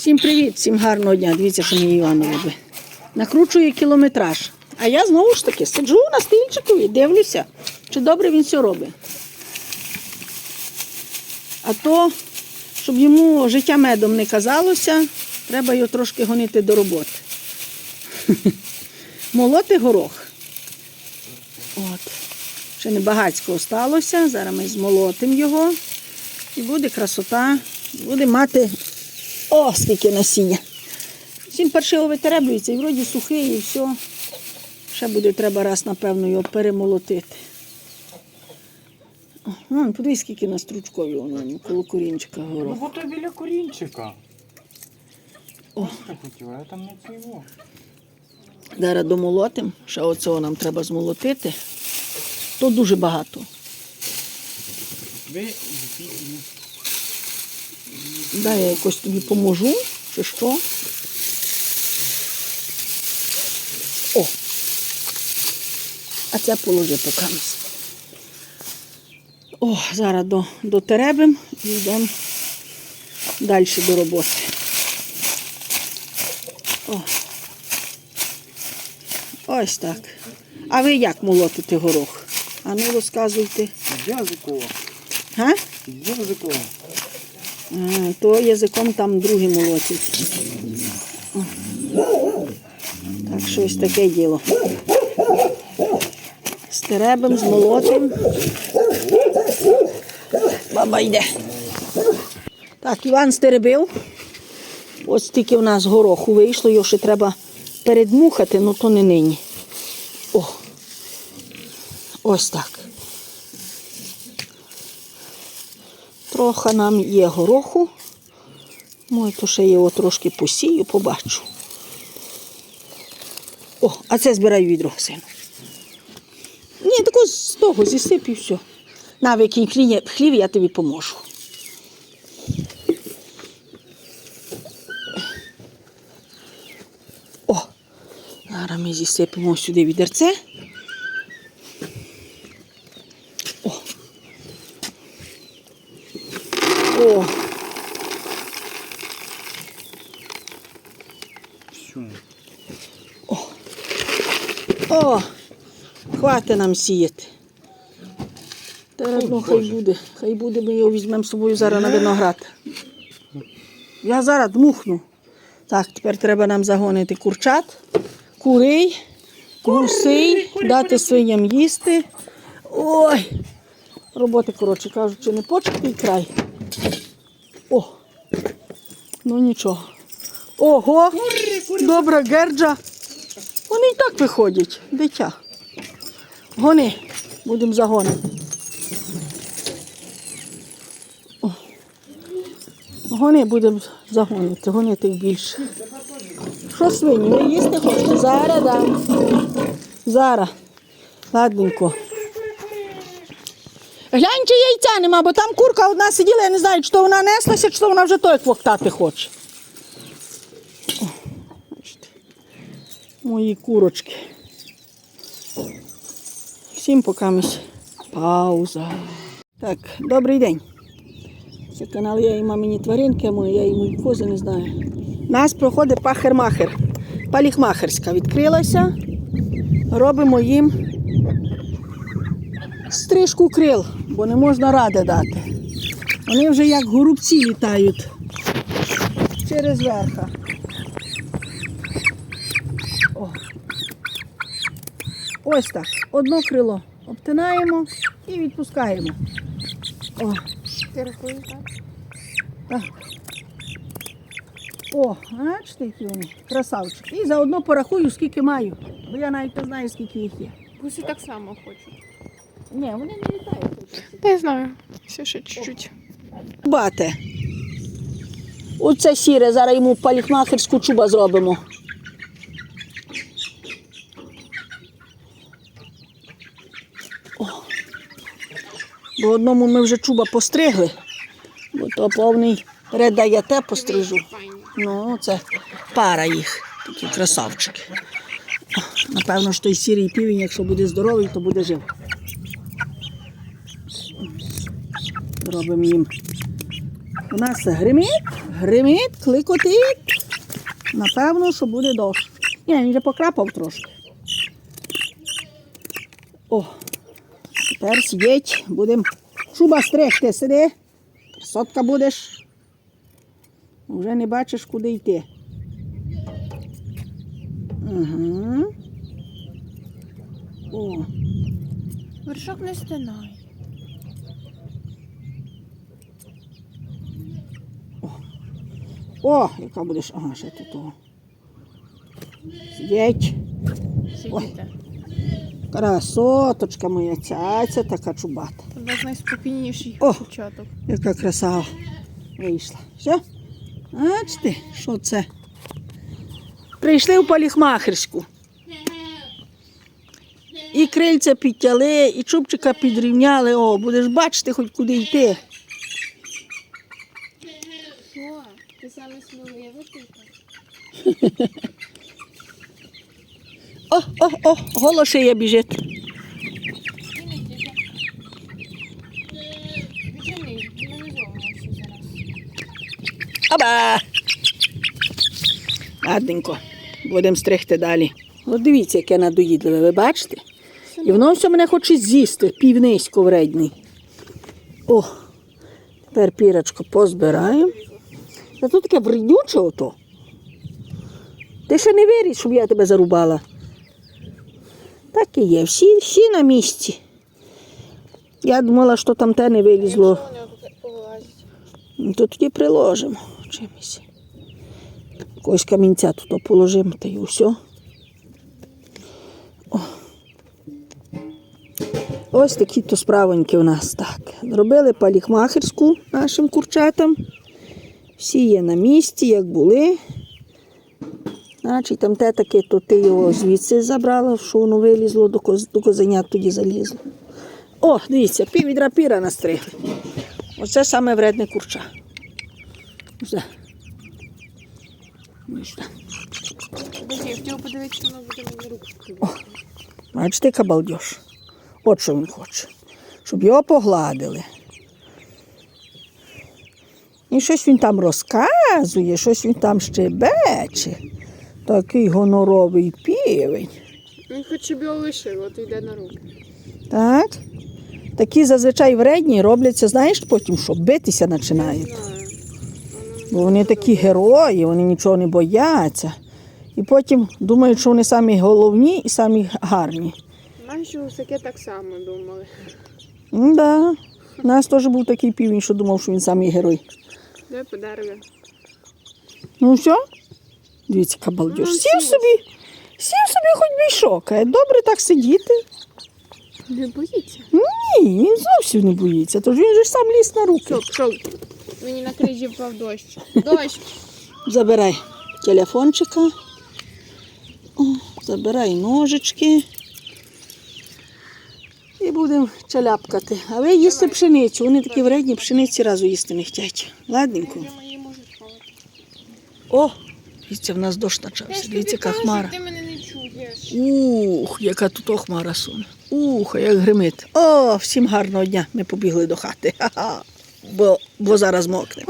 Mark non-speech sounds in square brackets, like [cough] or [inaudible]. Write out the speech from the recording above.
Всім привіт, всім гарного дня. Дивіться, що мій Іван робить. Накручує кілометраж. А я знову ж таки сиджу на стільчику і дивлюся, чи добре він все робить. А то, щоб йому життя медом не казалося, треба його трошки гонити до роботи. [laughs] Молоти горох. От. Ще не багацько осталося. Зараз ми змолотимо його. І буде красота. Буде мати о, скільки насіння. Всім паршиво витереблюється, і вроді сухий, і все. Ще буде треба раз, напевно, його перемолотити. Вон, подивись, скільки на стручкові воно коло корінчика Ну горох. бо то біля корінчика. О. Хотіла, я там не цього. Зараз домолотим. Ще оцього нам треба змолотити. То дуже багато. Ви Дай я якось тобі поможу, чи що. О! А це положи поки. О, зараз до, дотеребимо і йдемо далі до роботи. О. Ось так. А ви як молотите горох? А ну розказуйте. Язикова. Га? А, то язиком там другі молотять. О. Так, щось таке діло. Стеребим, змолотим. Баба йде. Так, Іван стеребив. Ось стільки в нас гороху вийшло, його ще треба передмухати, ну то не нині. О, ось так. Трохи нам є гороху. Мой, то ще його трошки посію, побачу. О, а це збираю відро, сину. Ні, тако з того зісип і все. На викинь хлів, хлів, я тобі поможу. О, зараз ми зісипемо сюди відерце. О, Всю. О, хватить нам сіяти. Та ну, хай буде. Хай буде, ми його візьмемо з собою зараз на виноград. Я зараз дмухну. Так, тепер треба нам загонити курчат, курей, гусей, дати свиням їсти. Ой! Роботи, коротше кажучи, не початий край. Ну нічого. Ого! Добра герджа. Вони і так виходять, дитя. Гони, будемо загонити. Гони будемо загонити, гонити більше. Що свині, ви їсти хочете? Зараз дам. Зараз. Ладненько. Глянь, чи яйця нема, бо там курка одна сиділа, я не знаю, чи то вона неслася, чи то вона вже той квоктати хоче. Мої курочки. Всім покамись. Пауза. Так, добрий день. Це канал Я і мамині тваринки, а моя і мої кози не знаю. Нас проходить пахер-махер. Паліхмахерська відкрилася. Робимо їм стрижку крил, бо не можна ради дати. Вони вже як горобці літають через верха. О. Ось так. Одно крило обтинаємо і відпускаємо. О. О, бачите, які вони красавчики. І заодно порахую, скільки маю. Бо я навіть не знаю, скільки їх є. Гуси так само хочуть. Ні, вони не літають. Та я знаю. Все ще чуть-чуть. Бате. Оце сіре, зараз йому паліхмахерську чуба зробимо. О. Бо одному ми вже чуба постригли, бо то повний редаяте пострижу. Ну, це пара їх, такі красавчики. Напевно, що той сірий півень, якщо буде здоровий, то буде жив. Робимо їм. У нас гримить, гримить, кликотить. Напевно, що буде дощ. Ні, він вже покрапав трошки. О, тепер сидіть, будемо шуба стригти, сиди. Красотка будеш. Вже не бачиш, куди йти. Ага. О, Вершок не стинай. О, яка будеш. Ага, ще тут. О. Сидіть. Сидіти. Красоточка моя цяця така чубата. Тебе з найспокійніший О! початок. Яка красава вийшла. Все? Бачите, що це? Прийшли в парикмахерську. І крильця підтяли, і чубчика підрівняли. О, будеш бачити, хоч куди йти. Що? Ти саме? О, о, о, голошия біжить. Аба! Ладненько, будемо стригти далі. От дивіться, яке надоїдливе, ви бачите? І воно все мене хоче з'їсти, півнисько вредний. О, тепер пірочку позбираємо. Та тут таке вредюче ото. Ти ще не віриш, щоб я тебе зарубала. Так і є, всі, всі на місці. Я думала, що там те не вилізло. То тоді приложимо чимось. Якогось камінця тут положимо та й усе. О. Ось такі то справоньки у нас так. Зробили паліхмахерську нашим курчатам. Всі є на місці, як були. Значить, там те таке, то ти його звідси забрала, що воно вилізло до, коз, до козенят тоді залізло. О, дивіться, пів відра піра настригли. Оце саме вредне курча. Все. Я подивитися, воно буде мені руку. Бачите, яка балдеж. От що він хоче. Щоб його погладили. І щось він там розказує, щось він там щебече. Такий гоноровий півень. Він хоч щоб його лишило, то йде на руки. Так? Такі зазвичай вредні робляться, знаєш, потім що битися починають. Бо вони такі герої, вони нічого не бояться. І потім думають, що вони самі головні і самі гарні. Наші гусаки так само думали. Ну, да. У нас теж був такий півень, що думав, що він самий герой. Де подарили? Ну все? Дивіться, яка балдеж. Ну, Сів собі, сів собі хоч шокає. Добре так сидіти. Не боїться. Ні, він зовсім не боїться, тож він же ж сам ліз на руки. Все, пішов. Мені на крижі впав дощ. Дощ. Забирай телефончика. О, забирай ножички. Будемо чаляпкати. А ви їсти пшеницю. Вони такі вредні, пшениці разу їсти не хочуть. Ладненько. О, дивіться, в нас дощ почався. Дивіться, яка хмара. Ух, яка тут хмара суне. Ух, як гримить. О, всім гарного дня. Ми побігли до хати. Ха-ха. Бо, бо зараз мокне.